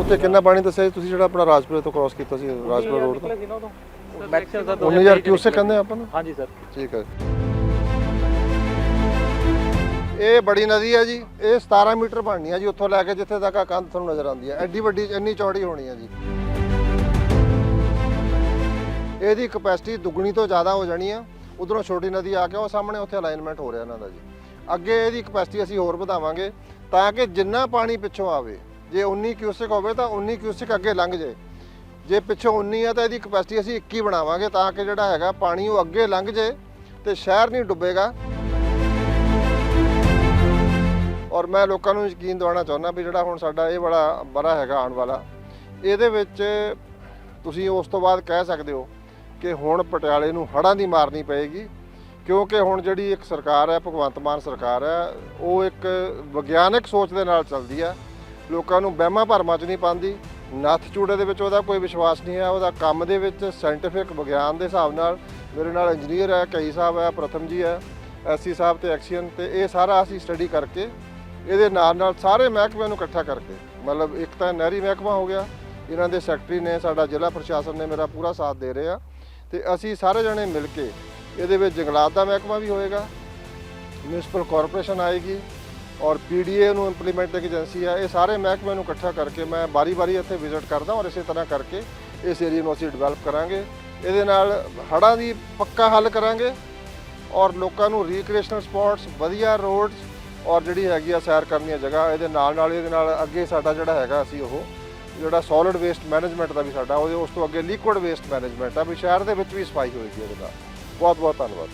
ਉੱਥੇ ਕਿੰਨਾ ਪਾਣੀ ਦੱਸਿਆ ਜੀ? ਤੁਸੀਂ ਜਿਹੜਾ ਆਪਣਾ ਰਾਜਪੁਰੇ ਤੋਂ ਕ੍ਰਾਸ ਕੀਤਾ ਸੀ ਰਾਜਪੁਰਾ ਰੋਡ ਤੋਂ। ਮੈਕਸਿਮਮ ਦਾ 19000 ਕਿਊਸੈਕ ਕਹਿੰਦੇ ਆਪਾਂ ਨੂੰ? ਹਾਂਜੀ ਸਰ। ਠੀਕ ਹੈ ਇਹ ਬੜੀ ਨਦੀ ਹੈ ਜੀ। ਇਹ 17 ਮੀਟਰ ਬਣਨੀ ਹੈ ਜੀ ਉੱਥੋਂ ਲੈ ਕੇ ਜਿੱਥੇ ਤੱਕ ਆ ਕੰਧ ਤੁਹਾਨੂੰ ਨਜ਼ਰ ਆਉਂਦੀ ਹੈ। ਐਡੀ ਵੱਡੀ ਇੰਨੀ ਚੌੜੀ ਹੋਣੀ ਹੈ ਜੀ। ਇਹਦੀ ਕਪੈਸਿਟੀ ਦੁੱਗਣੀ ਤੋਂ ਜ਼ਿਆਦਾ ਹੋ ਜਾਣੀ ਆ। ਉਧਰੋਂ ਛੋਟੀ ਨਦੀ ਆ ਕੇ ਉਹ ਸਾਹਮਣੇ ਉੱਥੇ ਅਲਾਈਨਮੈਂਟ ਹੋ ਰਿਹਾ ਇਹਨਾਂ ਦਾ ਜੀ। ਅੱਗੇ ਇਹਦੀ ਕਪੈਸਿਟੀ ਅਸੀਂ ਹੋਰ ਵਧਾਵਾਂਗੇ ਤਾਂ ਕਿ ਜਿੰਨਾ ਪਾਣੀ ਪਿੱਛੋਂ ਆਵੇ ਜੇ 19 ਕਿਊਸਿਕ ਹੋਵੇ ਤਾਂ 19 ਕਿਊਸਿਕ ਅੱਗੇ ਲੰਘ ਜੇ। ਜੇ ਪਿੱਛੋਂ 19 ਆ ਤਾਂ ਇਹਦੀ ਕਪੈਸਿਟੀ ਅਸੀਂ 21 ਬਣਾਵਾਂਗੇ ਤਾਂ ਕਿ ਜਿਹੜਾ ਹੈਗਾ ਪਾਣੀ ਉਹ ਅੱਗੇ ਲੰਘ ਜੇ ਤੇ ਸ਼ਹਿਰ ਨਹੀਂ ਡੁੱਬੇਗਾ। ਔਰ ਮੈਂ ਲੋਕਾਂ ਨੂੰ ਯਕੀਨ ਦਿਵਾਉਣਾ ਚਾਹੁੰਦਾ ਵੀ ਜਿਹੜਾ ਹੁਣ ਸਾਡਾ ਇਹ ਬੜਾ ਬੜਾ ਹੈਗਾ ਆਉਣ ਵਾਲਾ, ਇਹਦੇ ਵਿੱਚ ਤੁਸੀਂ ਉਸ ਤੋਂ ਬਾਅਦ ਕਹਿ ਸਕਦੇ ਹੋ ਕਿ ਹੁਣ ਪਟਿਆਲੇ ਨੂੰ ਹੜ੍ਹਾਂ ਦੀ ਮਾਰਨੀ ਪਏਗੀ, ਕਿਉਂਕਿ ਹੁਣ ਜਿਹੜੀ ਇੱਕ ਸਰਕਾਰ ਹੈ, ਭਗਵੰਤ ਮਾਨ ਸਰਕਾਰ ਹੈ, ਉਹ ਇੱਕ ਵਿਗਿਆਨਕ ਸੋਚ ਦੇ ਨਾਲ ਚੱਲਦੀ ਹੈ ਲੋਕਾਂ ਨੂੰ ਵਹਿਮਾਂ ਭਰਮਾਂ 'ਚ ਨਹੀਂ ਪਾਉਂਦੀ, ਨੱਥ ਚੂੜੇ ਦੇ ਵਿੱਚ ਉਹਦਾ ਕੋਈ ਵਿਸ਼ਵਾਸ ਨਹੀਂ ਹੈ, ਉਹਦਾ ਕੰਮ ਦੇ ਵਿੱਚ ਸਾਇੰਟੀਫਿਕ ਵਿਗਿਆਨ ਦੇ ਹਿਸਾਬ ਨਾਲ ਮੇਰੇ ਨਾਲ ਇੰਜੀਨੀਅਰ ਹੈ, ਕਈ ਸਾਹਿਬ ਹੈ, ਪ੍ਰਥਮ ਜੀ ਹੈ ਐਸਸੀ ਸਾਹਿਬ ਤੇ ਐਕਸੀਅਨ ਤੇ ਇਹ ਸਾਰਾ ਅਸੀਂ ਸਟੱਡੀ ਕਰਕੇ ਇਹਦੇ ਨਾਲ ਨਾਲ ਸਾਰੇ ਮਹਿਕਮਿਆਂ ਨੂੰ ਇਕੱਠਾ ਕਰਕੇ, ਮਤਲਬ ਇੱਕ ਤਾਂ ਨਹਿਰੀ ਮਹਿਕਮਾ ਹੋ ਗਿਆ, ਇਹਨਾਂ ਦੇ ਸੈਕਟਰੀ ਨੇ, ਸਾਡਾ ਜ਼ਿਲ੍ਹਾ ਪ੍ਰਸ਼ਾਸਨ ਨੇ ਮੇਰਾ ਪੂਰਾ ਸਾਥ ਦੇ ਰਹੇ ਆ ਤੇ ਅਸੀਂ ਸਾਰੇ ਜਣੇ ਮਿਲ ਕੇ ਇਹਦੇ ਵਿੱਚ ਜੰਗਲਾਤ ਦਾ ਮਹਿਕਮਾ ਵੀ ਹੋਏਗਾ ਮਿਊਨਿਸਪਲ ਕਾਰਪੋਰੇਸ਼ਨ ਆਏਗੀ ਔਰ ਪੀਡੀਏ ਨੂੰ ਇੰਪਲੀਮੈਂਟਿੰਗ ਏਜੰਸੀ ਹੈ ਇਹ ਸਾਰੇ ਮਹਿਕਮੇ ਨੂੰ ਇਕੱਠਾ ਕਰਕੇ ਮੈਂ ਬਾਰੀ-ਬਾਰੀ ਇੱਥੇ ਵਿਜ਼ਿਟ ਕਰਦਾ ਔਰ ਇਸੇ ਤਰ੍ਹਾਂ ਕਰਕੇ ਇਸ ਏਰੀਆ ਨੂੰ ਅਸੀਂ ਡਿਵੈਲਪ ਕਰਾਂਗੇ। ਇਹਦੇ ਨਾਲ ਹੜ੍ਹਾਂ ਦੀ ਪੱਕਾ ਹੱਲ ਕਰਾਂਗੇ ਔਰ ਲੋਕਾਂ ਨੂੰ ਰੀਕ੍ਰੀਏਸ਼ਨਲ ਸਪੌਟਸ ਵਧੀਆ ਰੋਡਸ ਔਰ ਜਿਹੜੀ ਹੈਗੀ ਆ ਸੈਰ ਕਰਨ ਦੀਆਂ ਜਗ੍ਹਾ, ਇਹਦੇ ਨਾਲ ਨਾਲ ਇਹਦੇ ਨਾਲ ਅੱਗੇ ਸਾਡਾ ਜਿਹੜਾ ਹੈਗਾ ਅਸੀਂ ਉਹ ਜਿਹੜਾ ਸੋਲਿਡ ਵੇਸਟ ਮੈਨੇਜਮੈਂਟ ਦਾ ਵੀ ਸਾਡਾ, ਉਹਦੇ ਉਸ ਤੋਂ ਅੱਗੇ ਲਿਕੁਇਡ ਵੇਸਟ ਮੈਨੇਜਮੈਂਟ ਆ, ਵੀ ਸ਼ਹਿਰ ਦੇ ਵਿੱਚ ਵੀ ਸਫ਼ਾਈ ਹੋਏਗੀ ਇਹਦੇ ਨਾਲ। ਬਹੁਤ ਬਹੁਤ ਧੰਨਵਾਦ।